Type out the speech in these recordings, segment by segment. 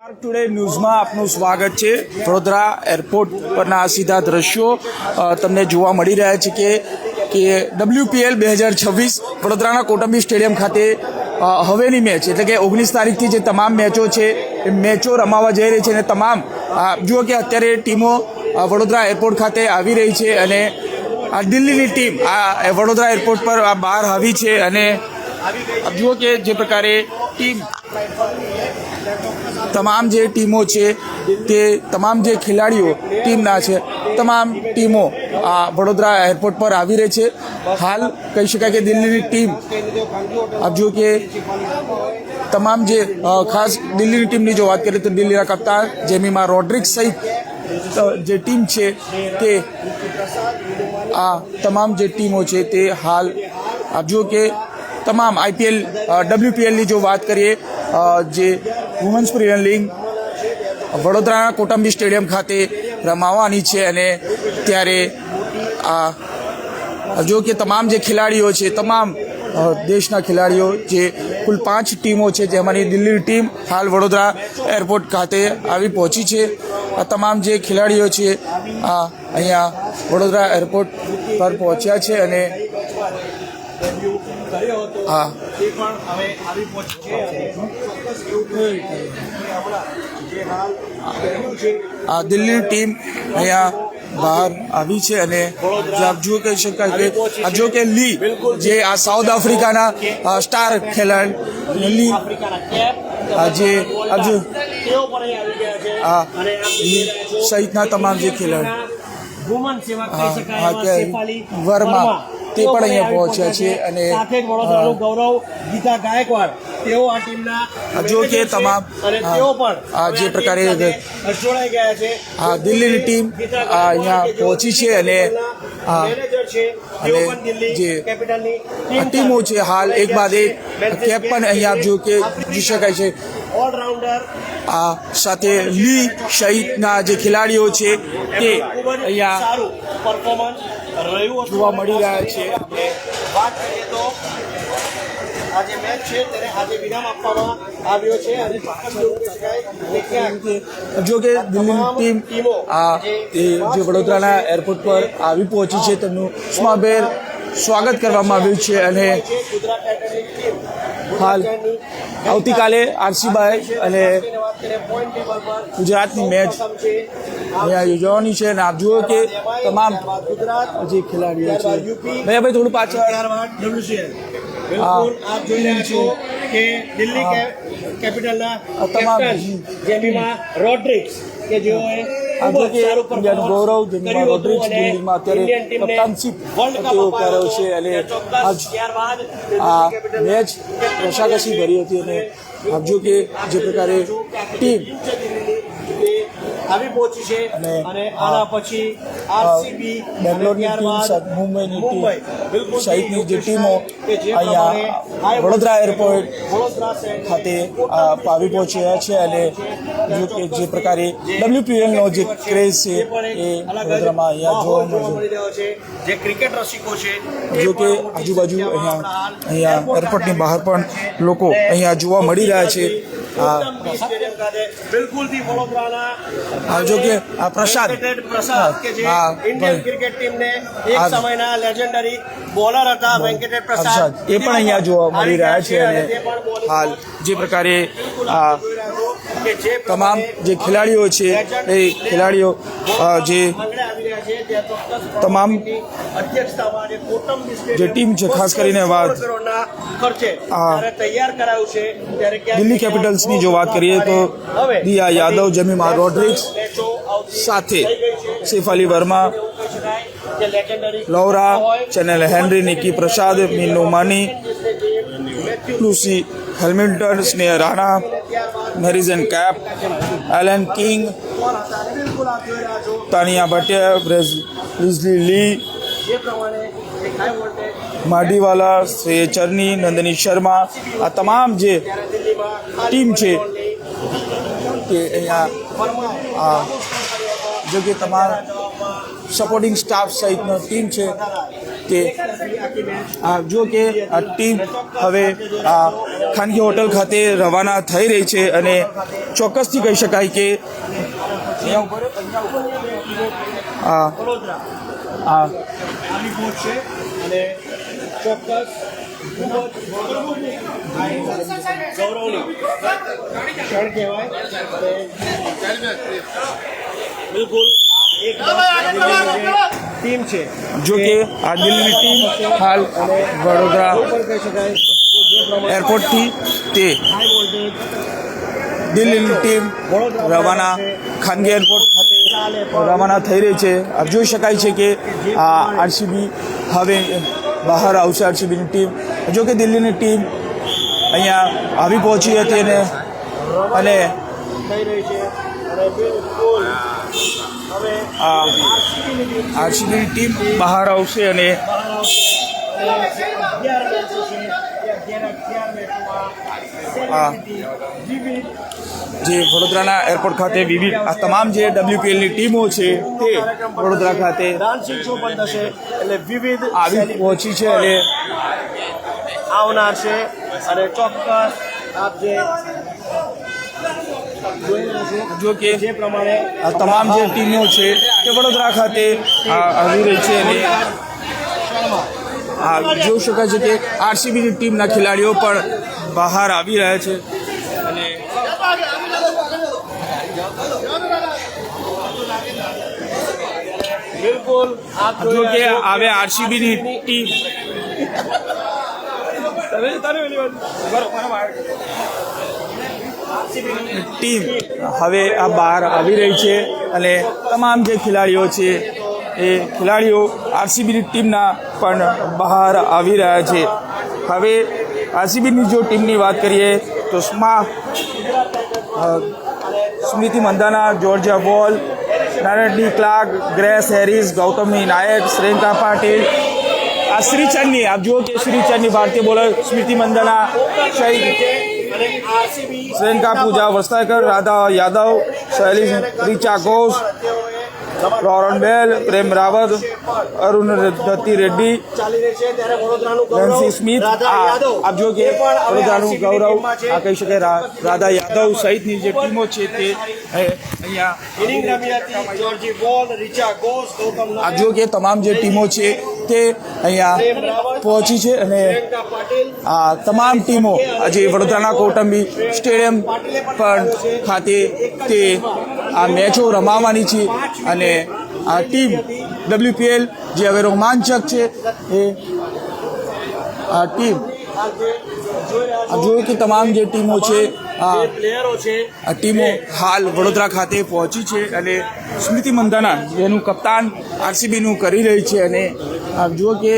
Today ન્યૂઝમાં આપનું સ્વાગત છે. વડોદરા એરપોર્ટ પરના આ સીધા દ્રશ્યો તમને જોવા મળી રહ્યા છે કે કે ડબલ્યુપીએલ બે હજાર છવ્વીસ વડોદરાના કોટંબી સ્ટેડિયમ ખાતે હવેની મેચ, એટલે કે ઓગણીસ તારીખથી જે તમામ મેચો છે, એ મેચો રમાવા જઈ રહી છે અને તમામ જુઓ કે અત્યારે ટીમો વડોદરા એરપોર્ટ ખાતે આવી રહી છે અને આ દિલ્હીની ટીમ, આ વડોદરા એરપોર્ટ પર આ બહાર આવી છે અને જુઓ કે જે પ્રકારે ટીમ તમામ જે ટીમો છે, તે તમામ જે ખેલાડીઓ ટીમના છે, તમામ ટીમો આ વડોદરા એરપોર્ટ પર આવી રહી છે. હાલ કહી શકાય કે દિલ્હીની ટીમ, આપ જો કે તમામ જે ખાસ દિલ્હીની ટીમની જો વાત કરીએ તો દિલ્હીના કપ્તાન જેમીમાં રોડ્રિક્સ સહિત જે ટીમ છે, તે આ તમામ જે ટીમો છે, તે હાલ આપ જુઓ કે તમામ આઈપીએલ ડબ્લ્યુપીએલની જો વાત કરીએ જે વુમન્સ પ્રીમિયર લીગ વડોદરાના કોટંબી સ્ટેડિયમ ખાતે રમાવાની છે અને ત્યારે આ જો કે તમામ જે ખેલાડીઓ છે, તમામ દેશના ખેલાડીઓ જે કુલ પાંચ ટીમો છે જેમાંની દિલ્હીની ટીમ હાલ વડોદરા એરપોર્ટ ખાતે આવી પહોંચી છે. આ તમામ જે ખેલાડીઓ છે, આ અહીંયા વડોદરા એરપોર્ટ પર પહોંચ્યા છે અને હા. આ દિલ્હીની ટીમ અહીંયા બહાર આવી છે અને આપ જો કહી શકાય કે આ જો કે લી જે આ સાઉથ આફ્રિકાના સ્ટાર ખેલાડી લી આ જે આપ હા આ લી સહિતના તમામ જે ખેલાડી. વર્મા, તે પણ અહીંયા પહોંચ્યા છે અને, સાથે વડોદરાનું ગૌરવ ગીતા ગાયકવાડ તેઓ આ ટીમના જો કે તમામ, અને તેઓ પણ આ જે પ્રકારે જોડાઈ ગયા છે. આ દિલ્હીની ટીમ આ અહીંયા પહોંચી છે. અને અને જે ટીમો છે હાલ એક બાદ એક કેપ પણ અહીંયા જો કે જોઈ શકાય છે. ઓલરાઉન્ડર આ સાથે લી સહિતના જે ખેલાડીઓ છે તે અહીંયા પરફોર્મન્સ. જોવા મળી રહ્યા છે. વાત કરીએ તો મેચ છે તેને આજે વિરામ આપવામાં આવ્યો છે. અને ચોક્કસ એવું કહી શકાય. કે ક્યાંક જો કે દિલ્હીની ટીમ આ જે વડોદરાના એરપોર્ટ પર આવી પહોંચી છે તેમનું ઉષ્માભેર સ્વાગત કરવામાં આવ્યું છે અને હાલ આવતીકાલે આરસીબાઈ અને ગુજરાતની મેચ અહીંયા યોજવાની છે અને આપ જુઓ કે તમામ જે ખેલાડીઓ છે. ભાઈ ભાઈ થોડું પાછળ. આપ જોઈ રહ્યા છો કે દિલ્હી કેપિટલના તમામ રોડ્રિક્સ કે જેઓએ આ ખૂબ જો જ કે ઇન્ડિયાનું ગૌરવ જેમાં કર્યું હતું રોડ્રિક્સ અને અત્યારે કપ્તાનશીપ તેઓ કર્યો છે. અને આજ આ મેચ રસાકસી ભરી હતી અને આપજો કે જે પ્રકારે ટીમ આવી પહોંચી છે અને આના પછી આરસીબી બેંગ્લોરની ટીમ મુંબઈની મુંબઈ ટીમ સહિતની જે ટીમો અહીંયા વડોદરા એરપોર્ટ ખાતે આ પહોંચી પહોંચ્યા છે અને જો કે જે પ્રકારે ડબ્લ્યુપીએલનો જે ક્રેઝ છે એ વડોદરામાં અહીંયા જોવા મળશે મળી રહ્યો છે. જે ક્રિકેટ રસિકો છે જો કે આજુબાજુ અહીંયા અહીંયા એરપોર્ટની બહાર પણ લોકો અહીંયા જોવા મળી રહ્યા છે. બિલકુલથી વડોદરાના જો કે આ પ્રસાદ. પ્રસાદ કે જે હા, ઇન્ડિયન ક્રિકેટ ટીમને એક સમયના લેજેન્ડરી બોલર હતા પ્રસાદ. એ પણ અહીંયા જોવા મળી રહ્યા છે અને હાલ જે પ્રકારે આ તમામ જે ખેલાડીઓ છે એ ખેલાડીઓ જે તમામ જે ટીમ છે, ખાસ કરીને વાત કરોડના ખર્ચે તૈયાર કરાયું છે દિલ્હી કેપિટલ્સની જો વાત કરીએ તો દિયા યાદવ જમીમા રોડ્રિક્સ સાથે સૈફ અલી વર્મા એવું કહી શકાય કે legendary Laura. Chinelle Henry Niki Prasad Minnu Mani Lucy Hamilton Sneh Rana Marizanne Kapp Alana King Tania Bhatia praise Lizelle Lee માડીવાલા શ્રેય ચરની નંદની શર્મા આ તમામ જે ટીમ છે કે અહીંયા આ જો કે તમામ સપોર્ટિંગ સ્ટાફ સહિતનો ટીમ છે તે. આ જો કે આ ટીમ હવે આ ખાનગી હોટલ ખાતે રવાના થઈ રહી છે અને ચોક્કસથી કહી શકાય કે આ ચોક્કસ બિલકુલ ટીમ છે. જો કે આ દિલ્હીની ટીમ હાલ વડોદરા એરપોર્ટથી તે દિલ્હીની ટીમ રવાના, ખાનગી એરપોર્ટ ખાતે રવાના થઈ રહી છે. જોઈ શકાય છે કે આ આરસીબી હવે બહાર આવશે, આરસીબીની ટીમ. જો કે દિલ્હીની ટીમ અહીંયા આવી પહોંચી હતી અને અને આરસીબીની ટીમ બહાર આવશે અને જે વડોદરાના એરપોર્ટ ખાતે વિવિધ આ તમામ જે ડબ્લ્યુપીએલની ટીમો છે તે વડોદરા ખાતે એટલે વિવિધ આવી પહોંચી છે અને આવનાર છે. અને ચોક્કસ આપ જે જો કે જે પ્રમાણે આ તમામ જે ટીમો છે તે વડોદરા ખાતે આવી રહી છે અને આ જોઈ શકાય છે કે આરસીબીની ટીમના ખેલાડીઓ પણ બહાર આવી રહ્યા છે. અને બિલકુલ જો કે આરસીબીની ટીમ ટીમ હવે આ બહાર આવી રહી છે અને તમામ જે ખેલાડીઓ છે એ ખેલાડીઓ આરસીબીની ટીમના પણ બહાર આવી રહ્યા છે. હવે આરસીબીની જો ટીમની વાત કરીએ તો સ્મા સ્મૃતિ Mandhana Georgia Voll Narayan de Klerk, Grace Harris, Gautami Naik Shreyanka Patil, આ શ્રીચંદની, આપ જુઓ કે શ્રીચંદની ભારતીય બોલર સ્મૃતિ મંદાના શહીદ પૂજા વસ્તાકર રાધા યાદવ શૈલી Richa Ghosh Lauren Bell Prema Rawat Arundhati Reddy Linsey Smith આપ જો કે વડોદરાનું ગૌરવ આ કહી શકાય રાધા યાદવ સહિતની જે ટીમો છે તે અહીંયા આપ જો કે તમામ જે ટીમો છે તે અહીંયા પહોંચી છે અને આ તમામ ટીમો આજે વડોદરાના કૌટુંબી સ્ટેડિયમ પણ ખાતે તે આ મેચો રમાવાની છે અને આ ટીમ ડબલ્યુપીએલ જે હવે રોમાંચક છે એ આ ટીમ જોયું કે તમામ જે ટીમો છે આ પ્લેયરો છે આ ટીમો હાલ વડોદરા ખાતે પહોંચી છે અને સ્મૃતિ મંદાના જેનું કપ્તાન આરસીબીનું કરી રહી છે અને આપ જુઓ કે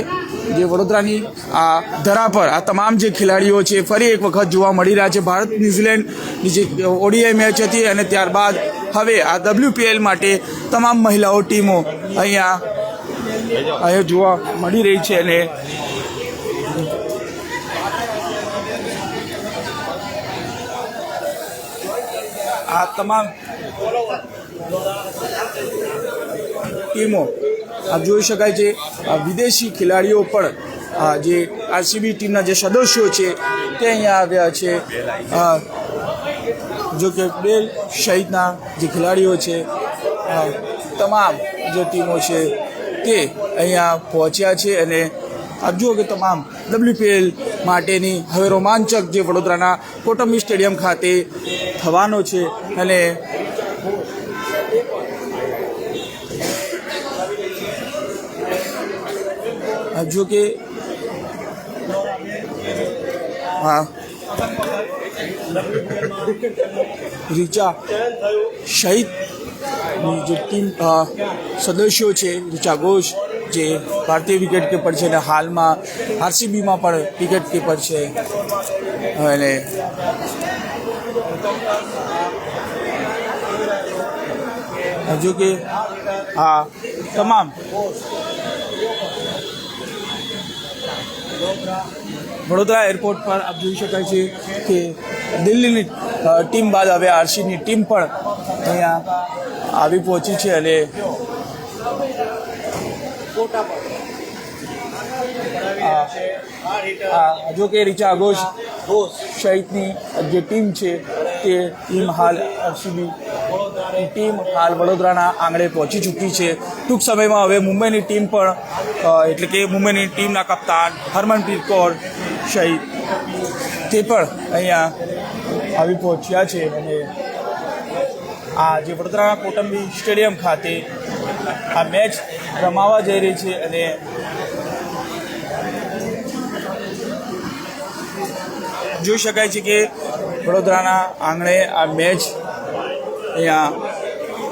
જે વડોદરાની આ ધરા પર આ તમામ જે ખેલાડીઓ છે ફરી એક વખત જોવા મળી રહ્યા છે. ભારત ન્યુઝીલેન્ડની જે ઓડીઆઈ મેચ હતી અને ત્યારબાદ હવે આ ડબ્લ્યુપીએલ માટે તમામ મહિલાઓ ટીમો અહીંયા અહીંયા જોવા મળી રહી છે અને આ તમામ ટીમો, આપ જોઈ શકાય છે, આ વિદેશી ખેલાડીઓ પણ આ જે આરસીબી ટીમના જે સદસ્યો છે, તે અહીંયા આવ્યા છે. આ જો કે શહીદના જે ખેલાડીઓ છે તમામ જે ટીમો છે તે અહીંયા પહોંચ્યા છે અને આપ જુઓ કે તમામ ડબલ્યુપીએલ માટેની હવે રોમાંચક જે વડોદરાના કોટંબી સ્ટેડિયમ ખાતે થવાનો છે અને જો કે હા. રીચા શહીદ જે ટીમ સદસ્યો છે, રીચા ઘોષ, જે ભારતીય વિકેટ કીપર છે અને હાલમાં આરસીબીમાં પણ વિકેટ કીપર છે. અને હજુ કે આ તમામ વડોદરા એરપોર્ટ પર આપ જોઈ શકાય છે કે દિલ્હીની ટીમ બાદ હવે આરસીની ટીમ પણ અહીંયા આવી પહોંચી છે અને જો કે રીચા ઘોષ સહિતની જે ટીમ છે તે ટીમ હાલ આરસીબી ટીમ હાલ વડોદરાના આંગણે પહોંચી ચૂકી છે. ટૂંક સમયમાં હવે મુંબઈની ટીમ પણ એટલે કે મુંબઈની ટીમના કપ્તાન હરમનપ્રીત કૌર સહિત તે પણ અહીંયા આવી પહોંચ્યા છે અને આ જે વડોદરાના કોટંબી સ્ટેડિયમ ખાતે આ મેચ રમાવા જઈ રહી છે અને જોઈ શકાય છે કે વડોદરાના આંગણે આ મેચ અહીંયા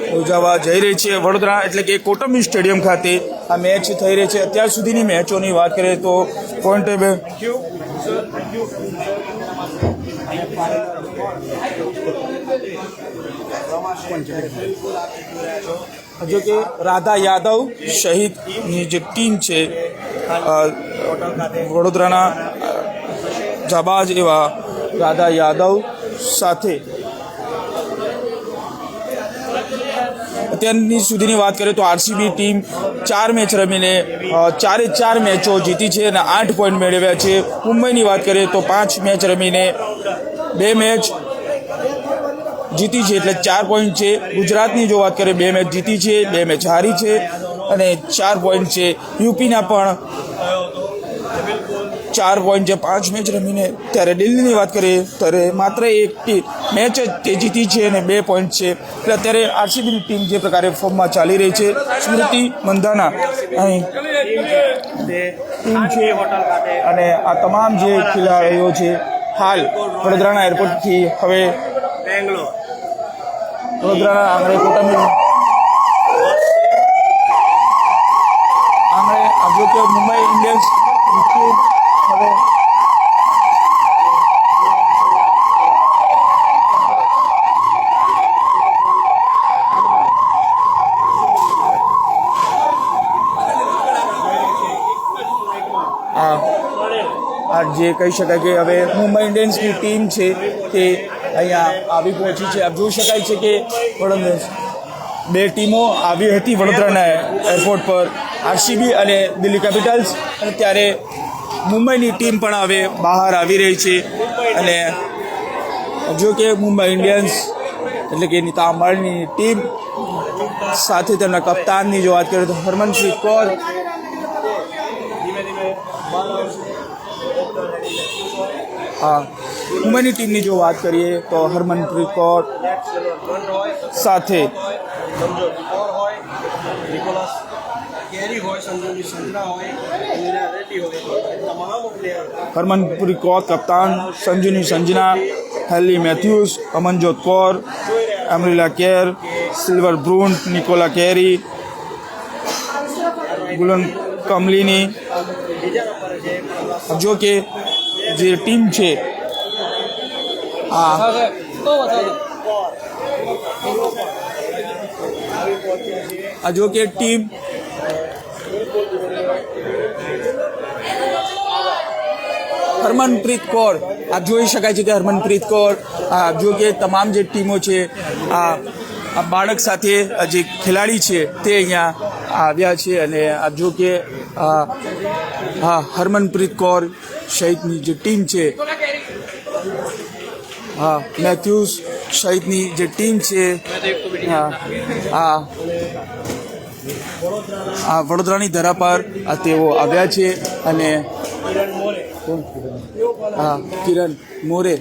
યોજાવા જઈ રહી છે. વડોદરા એટલે કે કોટંબી સ્ટેડિયમ ખાતે આ મેચ થઈ રહી છે. અત્યાર સુધીની મેચોની વાત કરીએ તો પોઈન્ટ જો કે રાધા યાદવ શહીદની જે ટીમ છે વડોદરાના જાબાજ એવા રાધા યાદવ સાથે અત્યારની સુધીની વાત કરીએ તો આરસીબી ટીમ ચાર મેચ રમીને ચારે ચાર મેચો જીતી છે અને આઠ પોઈન્ટ મેળવ્યા છે. મુંબઈની વાત કરીએ તો પાંચ મેચ રમીને બે મેચ જીતી છે એટલે ચાર પોઈન્ટ છે. ગુજરાતની જો વાત કરીએ, બે મેચ જીતી છે, બે મેચ હારી છે અને ચાર પોઈન્ટ છે. યુપીના પણ ચાર પોઈન્ટ છે પાંચ મેચ રમીને ત્યારે દિલ્હીની વાત કરીએ ત્યારે માત્ર એક મેચ જ તે જીતી છે અને બે પોઈન્ટ છે. એટલે અત્યારે આરસીબીની ટીમ જે પ્રકારે ફોર્મમાં ચાલી રહી છે સ્મૃતિ મંધાના. અહીં ટીમ છે અને આ તમામ જે ખેલાડીઓ છે હાલ વડોદરાના એરપોર્ટથી હવે બેંગ્લોર. વડોદરાના આંગણે કોટામી આંગણે જો કે મુંબઈ ઇન્ડિયન્સ હવે આ જે કહી શકાય કે હવે મુંબઈ ઇન્ડિયન્સની ટીમ છે તે અહીંયા આવી પહોંચી છે. આપ જોઈ શકાય છે કે બે ટીમો આવી હતી વડોદરાના એરપોર્ટ પર. આરસીબી અને દિલ્હી કેપિટલ્સ અને ત્યારે મુંબઈની ટીમ પણ હવે બહાર આવી રહી છે અને જો કે મુંબઈ ઇન્ડિયન્સ એટલે કે નીતા અંબાણીની ટીમ સાથે તેમના કપ્તાનની જો વાત કરીએ તો હરમનપ્રીત કૌર હા, મુંબઈની ટીમની જો વાત કરીએ તો હરમનપ્રીત કૌર સાથે કેરી હોય સંજુની સંજના હોય ઇન્દિરા રેડ્ડી હોય એ તમામ પ્લેયર હરમનપ્રીત કૌર કપ્તાન સંજુની Sanjana Hayley Matthews Amanjot Kaur Amelia Kerr Sciver Brunt Nicola Carey ગુલન Kamalini બીજા નંબરે છે જો કે જે ટીમ છે આ આ જો કે ટીમ હરમનપ્રીત કૌર. આપ જોઈ શકાય છે કે હરમનપ્રીત કૌર, આ જો કે તમામ જે ટીમો છે, આ બાળક સાથે જે ખેલાડી છે, તે અહીંયા આવ્યા છે અને આપ જો કે હા હરમનપ્રીત કૌર સહિતની જે ટીમ છે હા મેથ્યુઝ સહિતની જે ટીમ છે હા આ વડોદરાની ધરા પર આ તેઓ આવ્યા છે અને હા, કિરણ મોરે.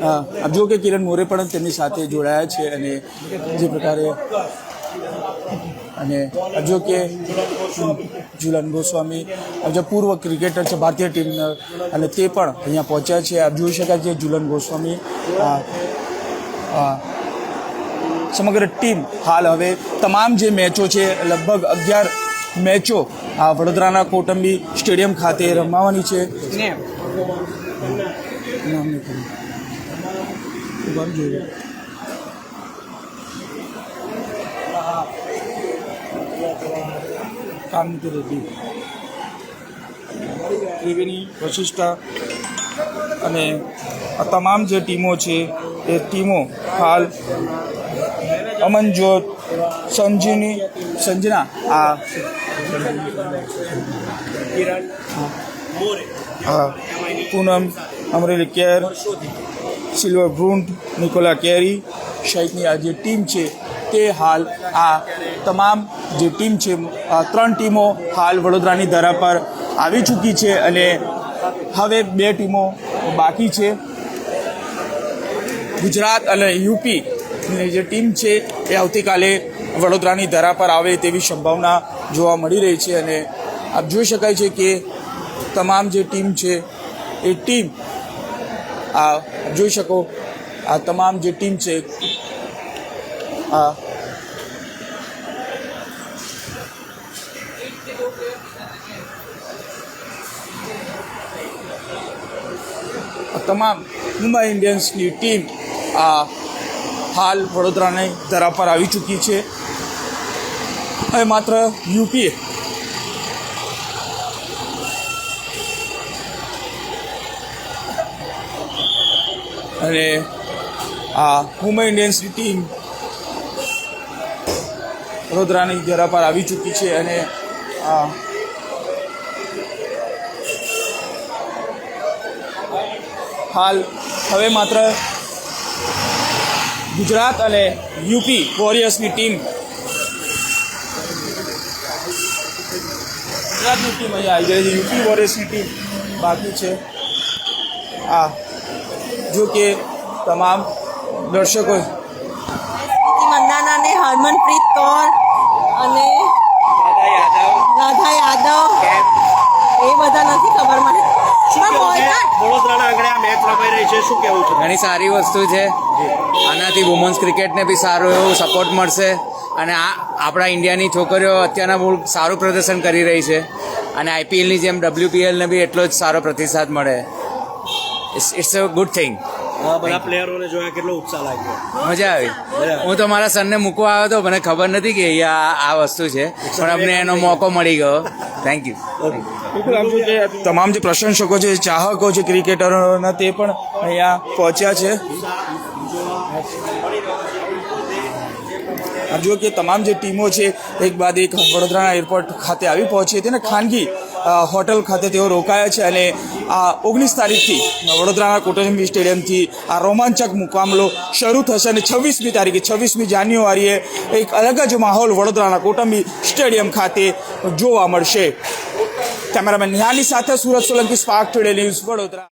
હા, આપ કે કિરણ મોરે પણ તેમની સાથે જોડાયા છે અને જે પ્રકારે અને જો કે ઝુલન ગોસ્વામી જે પૂર્વ ક્રિકેટર છે, ભારતીય ટીમના અને તે પણ અહીંયા પહોંચ્યા છે. આપ જોઈ શકાય છે ઝુલન ગોસ્વામી હા આ સમગ્ર ટીમ હાલ હવે તમામ જે મેચો છે લગભગ અગિયાર મેચો આ વડોદરાના કોટંબી સ્ટેડિયમ ખાતે રમવાની છે. રેડ્ડી ત્રિવેણી વશિષ્ઠા અને આ તમામ જે ટીમો છે એ ટીમો હાલ અમનજોત, સંજીની, સંજના, આ. હા. Poonam, Amelia Kerr, Sciver Brunt, Nicola Carey, સહિતની આ જે ટીમ છે તે હાલ આ તમામ જે ટીમ છે ત્રણ ટીમો હાલ વડોદરાની ધરા પર આવી ચૂકી છે અને હવે બે ટીમો બાકી છે. ગુજરાત અને યુપીની જે ટીમ છે એ આવતીકાલે વડોદરાની ધરા પર આવે તેવી સંભાવના જોવા મળી રહી છે અને આપ જોઈ શકાય છે કે તમામ જે ટીમ છે, એ ટીમ આ જોઈ શકો, આ તમામ જે ટીમ છે આ તમામ મુંબઈ ઇન્ડિયન્સની ટીમ આ હાલ વડોદરાની ધરા પર આવી ચૂકી છે. હવે માત્ર યુપીએ. અને આ મુંબઈ ઇન્ડિયન્સની ટીમ વડોદરાની ધરા પર આવી ચૂકી છે અને આ હાલ હવે માત્ર ગુજરાત અને યુપી વોરિયર્સની ટીમ. ગુજરાતની ટીમ અહીંયા આવી ગઈ છે. યુપી વોરિયર્સની ટીમ બાકી છે. આ જો કે તમામ દર્શકો મંદાના ને હરમનપ્રીત કૌર અને રાધા યાદવ એ બધા નથી ખબર મને પણ બોયકટ વડોદરાના આ રહી છે શું છે? ઘણી સારી વસ્તુ છે. આનાથી વુમન્સ ક્રિકેટને બી સારું એવું સપોર્ટ મળશે. અને આ આપણા ઇન્ડિયાની છોકરીઓ અત્યારના બહુ સારું પ્રદર્શન કરી રહી છે. અને આઈપીએલની જેમ ડબ્લ્યુપીએલને બી એટલો જ સારો પ્રતિસાદ મળે. ઇટ્સ અ ગુડ થિંગ આ બધા પ્લેયરોને જોયા કેટલો ઉત્સાહ લાગ્યો. મજા આવી. હું તો મારા સનને મૂકવા આવ્યો હતો મને ખબર નથી કે અહીંયા આ વસ્તુ છે. પણ અમને એનો મોકો મળી ગયો. થેન્ક યુ બિલકુલ તમામ જે પ્રશંસકો છે, ચાહકો છે, ક્રિકેટરોના તે પણ અહીંયા પહોંચ્યા છે. આપ જુઓ કે તમામ જે ટીમો છે, એક બાદ એક વડોદરાના એરપોર્ટ ખાતે આવી પહોંચી હતી અને ખાનગી હોટલ ખાતે તેઓ રોકાયા છે અને આ ઓગણીસ તારીખથી વડોદરાના કોટોજંબી સ્ટેડિયમથી આ રોમાંચક મુકાબલો શરૂ થશે અને છવ્વીસમી તારીખે, છવ્વીસમી જાન્યુઆરીએ એક અલગ જ માહોલ વડોદરાના કોટંબી સ્ટેડિયમ ખાતે જોવા મળશે. કેમેરામેન નિહાની સાથે Surat Solanki Spark Today News Vadodara.